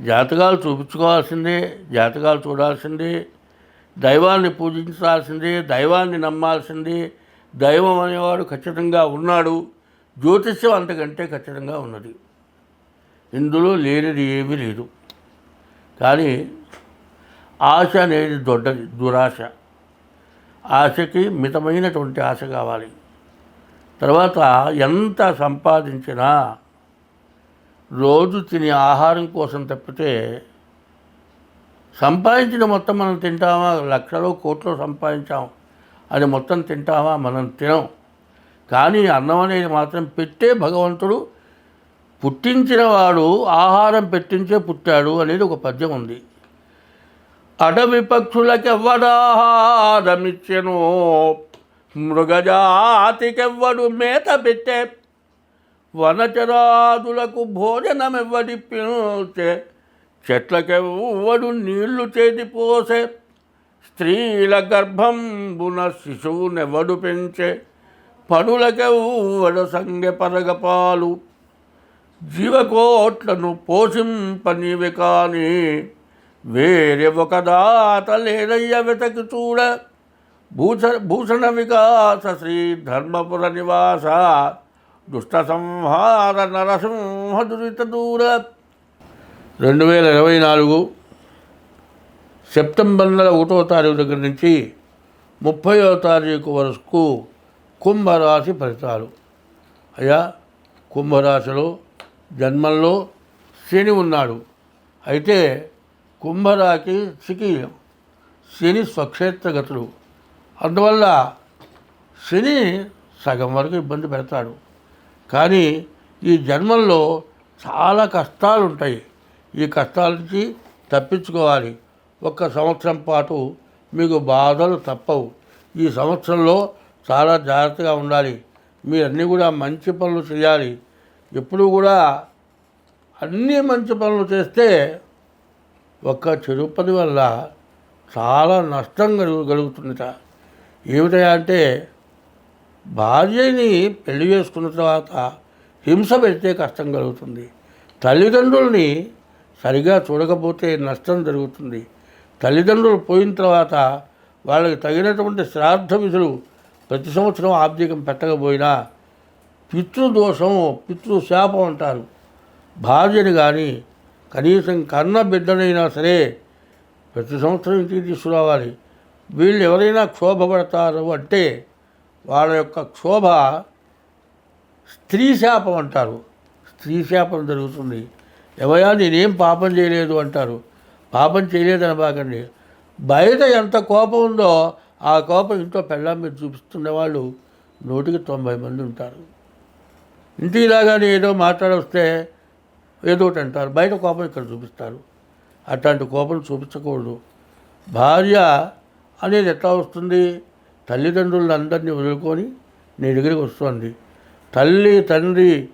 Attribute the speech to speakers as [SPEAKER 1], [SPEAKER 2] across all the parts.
[SPEAKER 1] జాతకాలు చూపించుకోవాల్సిందే జాతకాలు చూడాల్సిందే దైవాన్ని పూజించాల్సిందే దైవాన్ని నమ్మాల్సిందే దైవం అనేవాడు ఖచ్చితంగా ఉన్నాడు జ్యోతిష్యం అంతకంటే ఖచ్చితంగా ఉన్నది. ఇందులో లేనిది ఏమీ లేదు. కానీ ఆశ అనేది దొడ్డది దురాశ. ఆశకి మితమైనటువంటి ఆశ కావాలి. తర్వాత ఎంత సంపాదించినా రోజు తినే ఆహారం కోసం తప్పితే సంపాదించిన మొత్తం మనం తింటామా? లక్షలో కోట్లో సంపాదించాం. అది మొత్తం తింటామా? మనం తినం. కానీ అన్నం అనేది మాత్రం పెట్టే భగవంతుడు పుట్టించిన వాడు ఆహారం పెట్టించే పుట్టాడు అనేది ఒక పద్యం ఉంది. అడవి పక్షులకెవ్వడాహారమిచ్చెను మృగజాతికెవ్వడు మేత పెట్టే వనచరాదులకు భోజనమెవ్వడి పిలిచే చెట్లకెవ్వడు నీళ్ళు చేతి పోసే. స్త్రీల గర్భంబున శిశువునెవడు పెంచే. పనులకెవ్వడు సంగె పరగపాలు జీవకోట్లను పోషింపనివి కానీ వేరే ఒక దాత లేదయ్య వెతకి చూడ. భూష భూషణ వికాస శ్రీ ధర్మపుర నివాస దుష్ట సంహార నరసింహ దురిత దూర రెండు వేల ఇరవై నాలుగు సెప్టెంబర్ నెల ఒకటో తారీఖు దగ్గర నుంచి ముప్పయో తారీఖు వరకు కుంభరాశి ఫలితాలు. అయ్యా కుంభరాశిలో జన్మంలో శని ఉన్నాడు. అయితే కుంభరాశికి శని స్వక్షేత్రగతుడు అందువల్ల శని సగం వరకు ఇబ్బంది పెడతాడు. కానీ ఈ జన్మంలో చాలా కష్టాలు ఉంటాయి ఈ కష్టాల నుంచి తప్పించుకోవాలి. ఒక్క సంవత్సరం పాటు మీకు బాధలు తప్పవు. ఈ సంవత్సరంలో చాలా జాగ్రత్తగా ఉండాలి. మీరన్నీ కూడా మంచి పనులు చేయాలి. ఎప్పుడు కూడా అన్నీ మంచి పనులు చేస్తే ఒక్క చెడు పని వల్ల చాలా నష్టం కలుగు కలుగుతుందట. అంటే భార్యని పెళ్ళి చేసుకున్న తర్వాత హింస పెడితే కష్టం కలుగుతుంది. తల్లిదండ్రుల్ని సరిగా చూడకపోతే నష్టం జరుగుతుంది. తల్లిదండ్రులు పోయిన తర్వాత వాళ్ళకి తగినటువంటి శ్రాద్ధ విధులు ప్రతి సంవత్సరం ఆబ్దికం పెట్టకపోయినా పితృదోషం పితృశాపం అంటారు. భార్యని కానీ కనీసం కన్న బిడ్డనైనా సరే ప్రతి సంవత్సరం ఇంటికి తీసుకురావాలి. వీళ్ళు ఎవరైనా క్షోభపడతారు అంటే వాళ్ళ యొక్క క్షోభ స్త్రీ శాపం అంటారు. స్త్రీ శాపం జరుగుతుంది. ఎవయా నేనేం పాపం చేయలేదు అంటారు. పాపం చేయలేదని బాగండి. బయట ఎంత కోపం ఉందో ఆ కోపం ఇంట్లో పెళ్ళాం మీద చూపిస్తున్న వాళ్ళు నూటికి తొంభై మంది ఉంటారు. ఇంటికి రాగానే ఏదో మాట్లాడొస్తే ఏదో ఒకటి అంటారు. బయట కోపం ఇక్కడ చూపిస్తారు. అట్లాంటి కోపం చూపించకూడదు. భార్య అనేది ఎట్లా వస్తుంది? తల్లిదండ్రులందరినీ వదులుకొని నీ దగ్గరికి వస్తుంది. తల్లి తండ్రి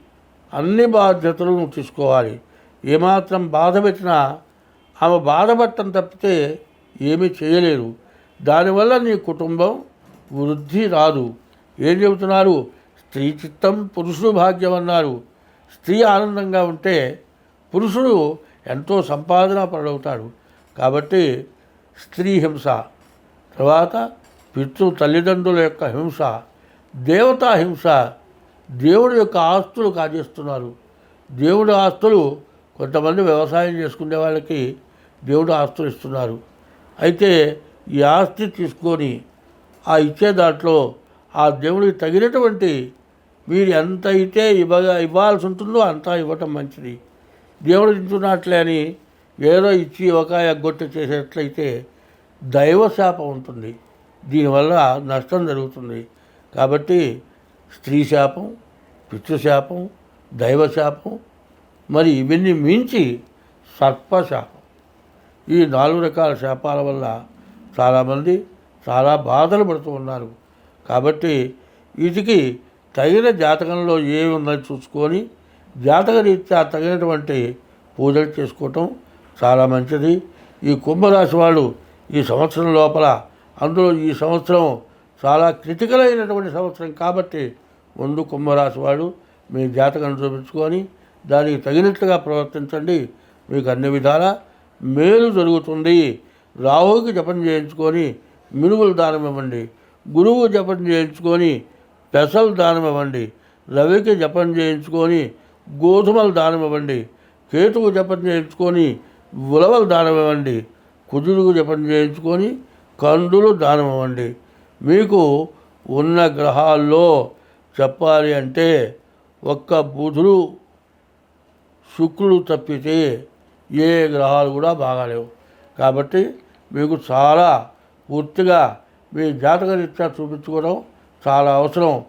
[SPEAKER 1] అన్ని బాధ్యతలు నువ్వు తీసుకోవాలి. ఏమాత్రం బాధ పెట్టినా ఆమె బాధపడటం తప్పితే ఏమీ చేయలేరు. దానివల్ల నీ కుటుంబం వృద్ధి రాదు. ఏం చెబుతున్నారు? స్త్రీ చిత్తం పురుషుడు భాగ్యం అన్నారు. స్త్రీ ఆనందంగా ఉంటే పురుషుడు ఎంతో సంపాదన పడవుతాడు కాబట్టి స్త్రీ హింస. తర్వాత పితృ తల్లిదండ్రుల యొక్క హింస దేవతా హింస దేవుడి యొక్క ఆస్తులు కాజేస్తున్నారు. దేవుడి ఆస్తులు కొంతమంది వ్యవసాయం చేసుకునే వాళ్ళకి దేవుడు ఆస్తులు ఇస్తున్నారు. అయితే ఈ ఆస్తి తీసుకొని ఆ ఇచ్చే దాంట్లో ఆ దేవుడికి తగినటువంటి మీరు ఎంత అయితే ఇవ్వగా ఇవ్వాల్సి ఉంటుందో అంతా ఇవ్వటం మంచిది. దేవుడు తింటున్నట్లే అని ఏదో ఇచ్చి ఒక ఎగ్గొట్టు చేసేట్లయితే దైవశాపం ఉంటుంది. దీనివల్ల నష్టం జరుగుతుంది. కాబట్టి స్త్రీ శాపం పితృశాపం దైవశాపం మరి ఇవన్నీ మించి సర్పశాపం ఈ నాలుగు రకాల శాపాల వల్ల చాలామంది చాలా బాధలు పడుతూ ఉన్నారు. కాబట్టి వీటికి తగిన జాతకంలో ఏమి ఉన్నది చూసుకొని జాతక రీత్యా తగినటువంటి పూజలు చేసుకోవటం చాలా మంచిది. ఈ కుంభరాశి వాళ్ళు ఈ సంవత్సరం లోపల అందులో ఈ సంవత్సరం చాలా క్రిటికల్ అయినటువంటి సంవత్సరం కాబట్టి ముందు కుంభరాశి వాడు మీ జాతకం చూపించుకొని దానికి తగినట్లుగా ప్రవర్తించండి. మీకు అన్ని విధాల మేలు జరుగుతుంది. రాహుకి జపం చేయించుకొని మినుగులు దానం ఇవ్వండి. గురువు జపం చేయించుకొని పెసలు దానం ఇవ్వండి. రవికి జపం చేయించుకొని గోధుమలు దానం ఇవ్వండి. కేతువు జపం చేయించుకొని ఉలవలు దానం ఇవ్వండి. కుజుడుకు జపం చేయించుకొని కందులు దానం ఇవ్వండి. మీకు ఉన్న గ్రహాల్లో చెప్పాలి అంటే ఒక్క బుధుడు శుక్రుడు తప్పితే ఏ గ్రహాలు కూడా బాగాలేవు. కాబట్టి మీకు చాలా పూర్తిగా మీ జాతకరీత్యా చూపించుకోవడం చాలా అవసరం.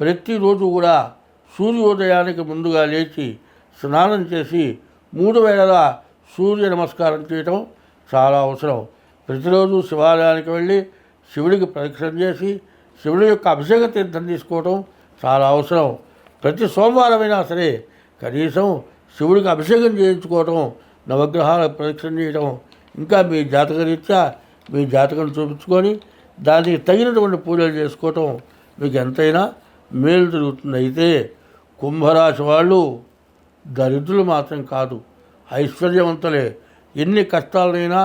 [SPEAKER 1] ప్రతిరోజు కూడా సూర్యోదయానికి ముందుగా లేచి స్నానం చేసి మూడు వేళల సూర్య నమస్కారం చేయటం చాలా అవసరం. ప్రతిరోజు శివాలయానికి వెళ్ళి శివుడికి ప్రదక్షిణ చేసి శివుడి యొక్క అభిషేక తీర్థం తీసుకోవటం చాలా అవసరం. ప్రతి సోమవారమైనా సరే కనీసం శివుడికి అభిషేకం చేయించుకోవటం నవగ్రహాల ప్రదక్షిణ చేయటం ఇంకా మీ జాతకరీత్యా మీ జాతకం చూపించుకొని దానికి తగినటువంటి పూజలు చేసుకోవటం మీకు ఎంతైనా మేలు జరుగుతుంది. అయితే కుంభరాశి వాళ్ళు దరిద్రులు మాత్రం కాదు ఐశ్వర్యవంతులే. ఎన్ని కష్టాలనైనా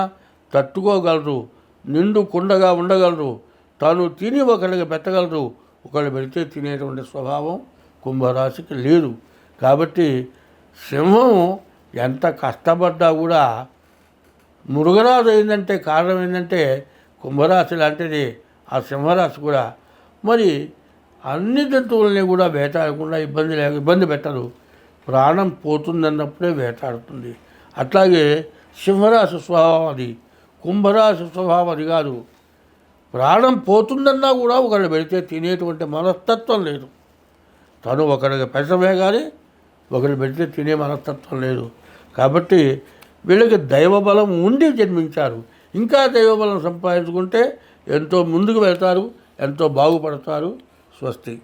[SPEAKER 1] తట్టుకోగలరు నిండు కుండగా ఉండగలరు తాను తిని ఒకరికి పెట్టగలరు. ఒకళ్ళు పెడితే తినేటువంటి స్వభావం కుంభరాశికి లేదు. కాబట్టి సింహం ఎంత కష్టపడ్డా కూడా మురుగరాజు అయిందంటే కారణం ఏంటంటే కుంభరాశి లాంటిది. ఆ సింహరాశి కూడా మరి అన్ని జంతువులని కూడా వేటాడకుండా ఇబ్బంది లేక ఇబ్బంది పెట్టదు ప్రాణం పోతుందన్నప్పుడే వేటాడుతుంది. అట్లాగే సింహరాశి స్వభావం అది. కుంభరాశి స్వభావం అది కాదు. ప్రాణం పోతుందన్నా కూడా ఒకరిని పెడితే తినేటువంటి మనస్తత్వం లేదు. తను ఒకరికి పెసమే కానీ ఒకరిని పెడితే తినే మనస్తత్వం లేదు. కాబట్టి వీళ్ళకి దైవబలం ఉండి జన్మించారు. ఇంకా దైవబలం సంపాదించుకుంటే ఎంతో ముందుకు వెళ్తారు ఎంతో బాగుపడతారు. స్వస్తి.